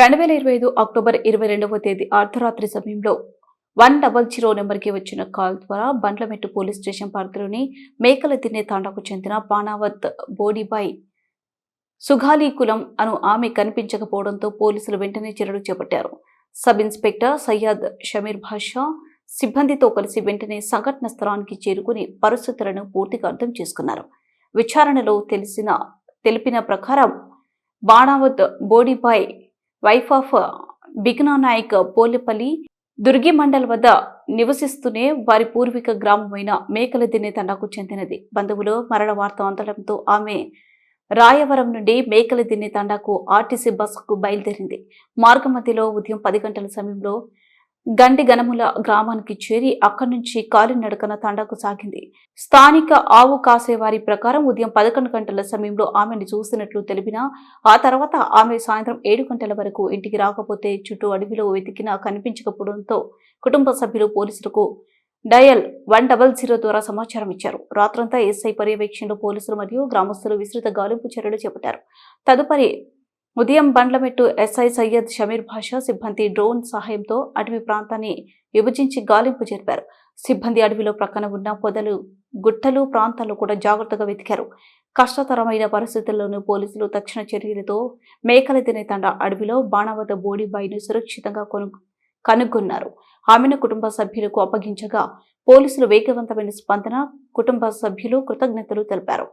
రెండు వేల ఇరవై ఐదు అక్టోబర్ ఇరవై రెండవ తేదీ అర్ధరాత్రి సమయంలో వన్ డబల్ జీరో నెంబర్కి వచ్చిన కాల్ ద్వారా బండ్లమెట్టు పోలీస్ స్టేషన్ పరిధిలోని మేకల తిన్నే తాండాకు చెందిన పానావత్ బోడిబాయ్ సుఘాలీకులం అను ఆమె కనిపించకపోవడంతో పోలీసులు వెంటనే చర్యలు చేపట్టారు. సబ్ ఇన్స్పెక్టర్ సయ్యద్ షమీర్ భాషా సిబ్బందితో కలిసి వెంటనే సంఘటన స్థలానికి చేరుకుని పరిస్థితులను పూర్తిగా అర్థం చేసుకున్నారు. విచారణలో తెలిసిన తెలిపిన ప్రకారం బాణావత్ బోడిబాయ్ వైఫ్ ఆఫ్ బిగ్నా నాయక్ పోలిపల్లి దుర్గి మండల్ వద్ద నివసిస్తూనే వారి పూర్వీక గ్రామమైన మేకల దిన్నె తండాకు చెందినది. బంధువులు మరణ వార్త అందడంతో ఆమె రాయవరం నుండి మేకలదిన్ని తండాకు ఆర్టీసీ బస్సుకు బయలుదేరింది. మార్గమధ్యలో ఉదయం పది గంటల సమయంలో గండి గనముల గ్రామానికి చేరి అక్కడి నుంచి కాలినడకన తండాకు సాగింది. స్థానిక ఆవు కాసేవారి ప్రకారం ఉదయం పదకొండు గంటల సమయంలో ఆమెను చూసినట్లు తెలిపినా ఆ తర్వాత ఆమె సాయంత్రం ఏడు గంటల వరకు ఇంటికి రాకపోతే చుట్టూ అడవిలో వెతికినా కనిపించకపోవడంతో కుటుంబ సభ్యులు పోలీసులకు డయల్ వన్ డబల్ జీరో ద్వారా సమాచారం ఇచ్చారు. రాత్రంతా ఎస్ఐ పర్యవేక్షణలో పోలీసులు మరియు గ్రామస్తులు విస్తృత గాలింపు చర్యలు చేపట్టారు. తదుపరి ఉదయం బండ్లమెట్టు ఎస్ఐ సయ్యద్ షమీర్ భాషా సిబ్బంది డ్రోన్ సహాయంతో అటవీ ప్రాంతాన్ని విభజించి గాలింపు జరిపారు. సిబ్బంది అడవిలో ప్రక్కన ఉన్న పొదలు గుట్టలు ప్రాంతాలు కూడా జాగ్రత్తగా వెతికారు. కష్టతరమైన పరిస్థితుల్లోనూ పోలీసులు తక్షణ చర్యలతో మేకల తినే తండ అడవిలో బాణవద బోడిబాయిను సురక్షితంగా కొను కనుగొన్నారు. ఆమెను కుటుంబ సభ్యులకు అప్పగించగా పోలీసులు వేగవంతమైన స్పందన కుటుంబ సభ్యులు కృతజ్ఞతలు తెలిపారు.